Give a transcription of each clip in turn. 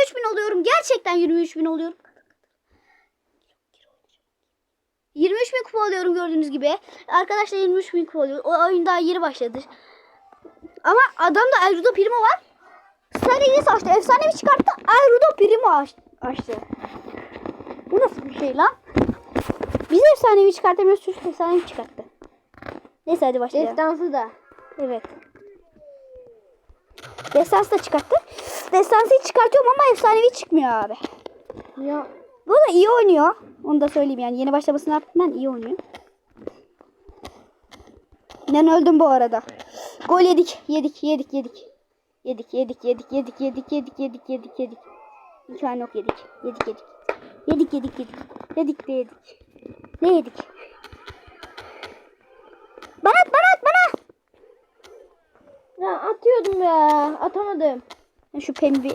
23 bin oluyorum. Gerçekten 23 bin oluyorum. 23 bin kupa alıyorum gördüğünüz gibi. Arkadaşlar 23 bin kupa oluyor. O oyun daha yeni başladı. Ama adamda Ayrudo Primo var. Sarıyı açtı. Efsanevi çıkarttı. Ayrudo Primo aç- açtı. Bu nasıl bir şey lan? Biz efsanevi çıkartamıyoruz. Çocuk efsanevi çıkarttı. Neyse hadi başlayalım. Destansı da. Evet. Destansı da çıkarttı. Destansıyı çıkartıyorum ama efsanevi çıkmıyor abi. Ya Bu da iyi oynuyor. Onu da söyleyeyim yani. Yeni başlamasına rağmen iyi oynuyor. Ben öldüm bu arada. Gol yedik. Yedik, yedik, yedik. Yedik, yedik, yedik, yedik, yedik, yedik, yedik, yedik, yedik. İmkan yok yedik. Yedik, yedik. Yedik, yedik, yedik. Yedik de yedik. Ne yedik? Bana at, bana at, bana. Ya atıyordum ya. Atamadım. Şu pembe.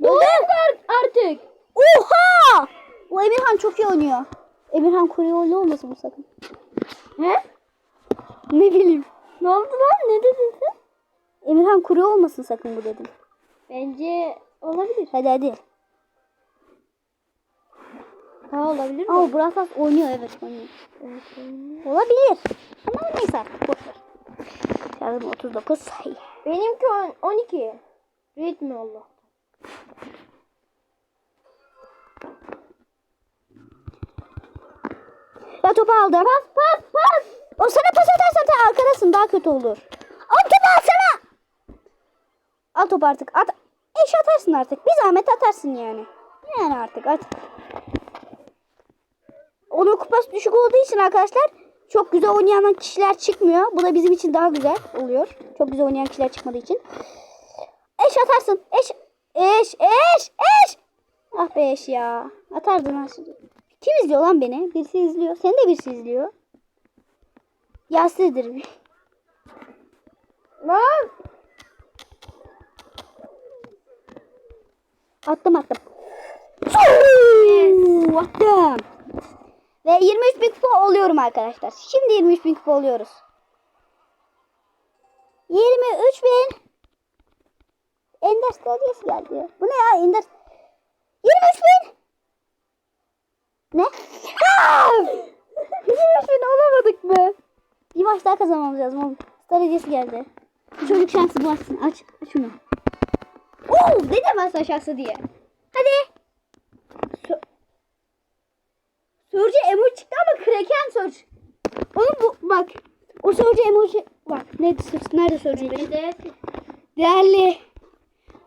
Buldum artık. Oha! O Emirhan çok iyi oynuyor. Emirhan Kuryolu olmasın bu sakın. He? Ne bileyim. Ne oldu lan? Ne dedin sen? Emirhan Kuryo olmasın sakın bu dedim. Bence olabilir. Hadi hadi. Ha olabilir mi? Aa Brawl oynuyor evet oynuyor. Evet, oynuyor. Olabilir. Ama neyse artık boşver. Yardım 39. Benimki 12. Red mi Allah'tan? Ya topu aldım. Pas pas pas. O sana pas atarsan sen arkadasın daha kötü olur. Al topu alsana. Al topu artık. At. Eş atarsın artık. Bir zahmet atarsın yani. Yani artık at. Onun kupası düşük olduğu için arkadaşlar çok güzel oynayan kişiler çıkmıyor. Bu da bizim için daha güzel oluyor. Çok güzel oynayan kişiler çıkmadığı için. Eş atarsın. Eş. Eş. Eş. Eş. Ah be eş ya. Atardın aslında. Kim izliyor lan beni? Birisi izliyor. Seni de birisi izliyor. Yasir'dir. Lan! Attım attım. Yes. Attım. Ve 23 bin kupa oluyorum arkadaşlar. Şimdi 23 bin kupa oluyoruz. 23 bin. Ender Stadius geldi. Bu ne ya Ender? 23 bin. Ne? Aa! 23 bin olamadık mı? Bir maç daha kazanmamız lazım oğlum. Stadius geldi. Çocuk şansı bulasın. Aç, aç şunu. Oo, ne demez aşağısı diye. Hadi. Sö Sörce emoji çıktı ama kraken Sörce. Oğlum bu bak. O Sörce emoji. Bak nerede, nerede Sörce benim? İşte Değerli.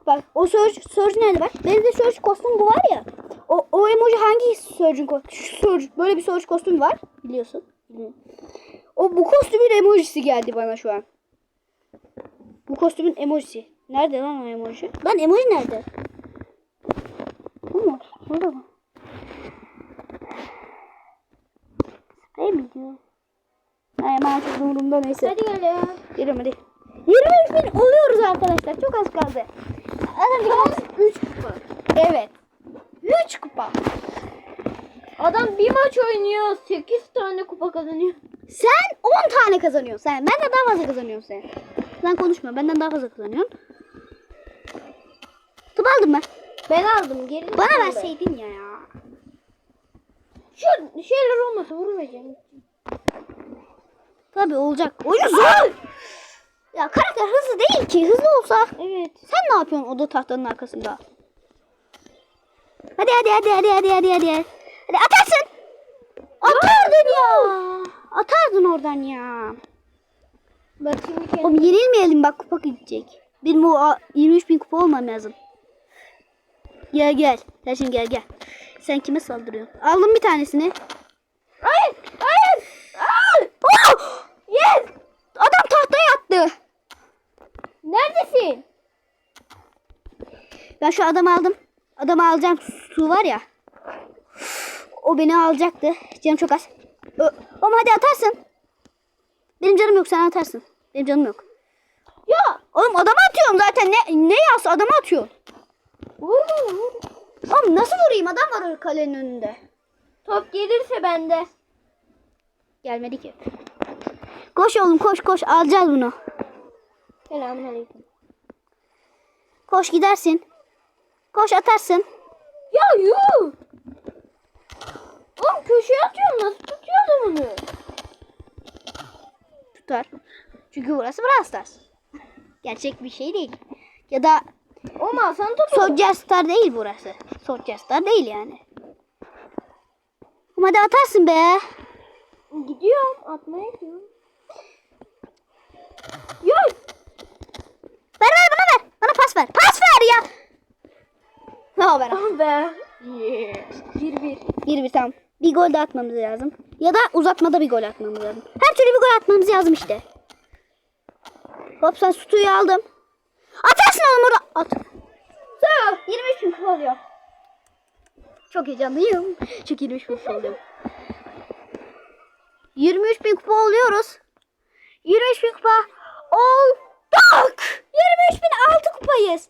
Bak o Sörce, Sörce nerede bak. Benim de Sörce kostüm bu var ya. O, o emoji hangi Sörce'ün kostümü? Böyle bir Sörce kostümü var. Biliyorsun. O bu kostümün emojisi geldi bana şu an. Bu kostümün emojisi. Nerede lan o emoji? Lan emoji nerede? Bu mu? Burada mı? Sprey mi diyor? Ay aman çok umurumda neyse. hadi gel ya. Yürü hadi. 23 bin oluyoruz arkadaşlar. Çok az kaldı. Az 3 kupa. Evet. 3 kupa. Adam bir maç oynuyor. 8 tane kupa kazanıyor. Sen 10 tane kazanıyorsun. Sen benden daha fazla kazanıyorsun sen. Sen konuşma. Benden daha fazla kazanıyorsun. Top aldın mı? Ben aldım. Geri Bana verseydin ya. Şu şeyler olmasa vurmayacağım. Tabii olacak. Oyun zor. Ya karakter hızlı değil ki. Hızlı olsa. Evet. Sen ne yapıyorsun oda tahtanın arkasında? Hadi hadi hadi hadi hadi hadi hadi. Hadi atarsın. Atardın ya. Atardın oradan ya. Bak şimdi kendim. Oğlum yenilmeyelim bak kupa gidecek. Benim o a, 23 bin kupa olmam lazım. Gel gel. Sen şimdi gel gel. Sen kime saldırıyorsun? Aldım bir tanesini. Ben şu adamı aldım. Adamı alacağım. Su var ya. O beni alacaktı. Canım çok az. Oğlum hadi atarsın. Benim canım yok sen atarsın. Benim canım yok. Ya! Oğlum adamı atıyorum zaten. Ne ne yaz adamı atıyor. Vurma vur. Oğlum nasıl vurayım? Adam var kalenin önünde. Top gelirse bende. Gelmedi ki. Koş oğlum koş koş alacağız bunu. Selamünaleyküm. Koş gidersin. Koş atarsın. Ya yuh. Oğlum köşeye atıyorum nasıl tutuyor bunu? Tutar. Çünkü burası Brawl. Gerçek bir şey değil. Ya da al sana topu. Soldier Star değil burası. Soldier Star değil yani. Ama hadi atarsın be. Gidiyorum atmaya gidiyorum. Ya Ver ver bana ver. Bana pas ver. Pas ver haber? ah be. Yes. Bir bir. Bir bir tamam. Bir gol de atmamız lazım. Ya da uzatmada bir gol atmamız lazım. Her türlü bir gol atmamız lazım işte. Hop sen sütüyü aldım. Atarsın oğlum orada. At. Sağ ol. 23 bin kupa oluyor. Çok heyecanlıyım. Çünkü 23 bin kupa oluyorum. 23 bin kupa oluyoruz. 23 bin kupa olduk. 23 bin altı kupayız.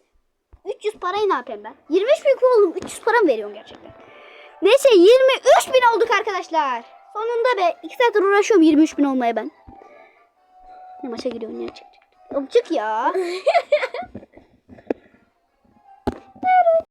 300 parayı ne yapayım ben? 25 bin oğlum 300 para mı veriyorsun gerçekten? Neyse 23 bin olduk arkadaşlar. Sonunda be 2 saattir uğraşıyorum 23 bin olmaya ben. Ne maça gidiyorsun ya çık çık. Oğlum çık ya.